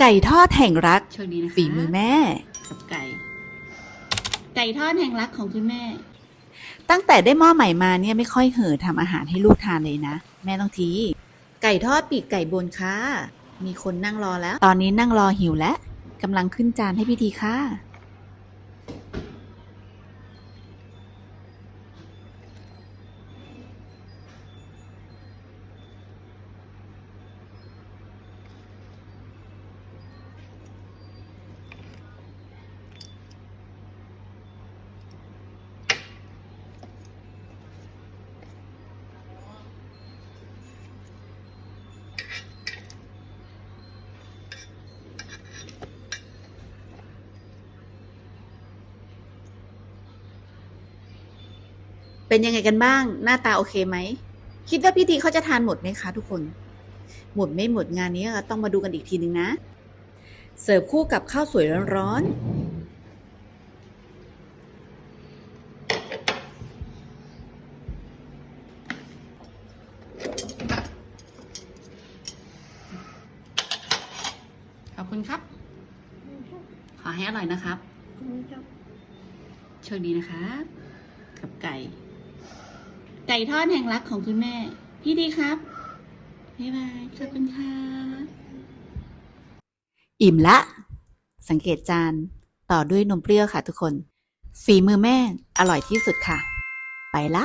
ไก่ทอดแห่งรักโชคดีนะคะฝีมือแม่ กับไก่ ไก่ทอดแห่งรักของคุณแม่ ตั้งแต่ได้หม้อใหม่มาเนี่ยไม่ค่อยเห่อทำอาหารให้ลูกทานเลยนะ แม่ต้องที ไก่ทอดปีกไก่บนค่ะ มีคนนั่งรอแล้ว ตอนนี้นั่งรอหิวแล้วกำลังขึ้นจานให้พิธีค่ะ เป็นยังไงกันบ้าง หน้าตาโอเคไหม คิดว่าพิธีเขาจะทานหมดไหมคะทุกคน หมดไม่หมดงานนี้ต้องมาดูกันอีกทีนึงนะ เสิร์ฟคู่กับข้าวสวยร้อนข อบคุณครับ ขอให้อร่อยนะครับโชคดีนะครับ กับไก่ ไก่ทอดแห่งรักของคุณแม่ พี่ดีครับ บ๊ายบาย ขอบคุณค่ะๆอิ่มละ สังเกตจาน ต่อด้วยนมเปรี้ยวค่ะทุกคน ฝีมือแม่อร่อยที่สุดค่ะ ไปละ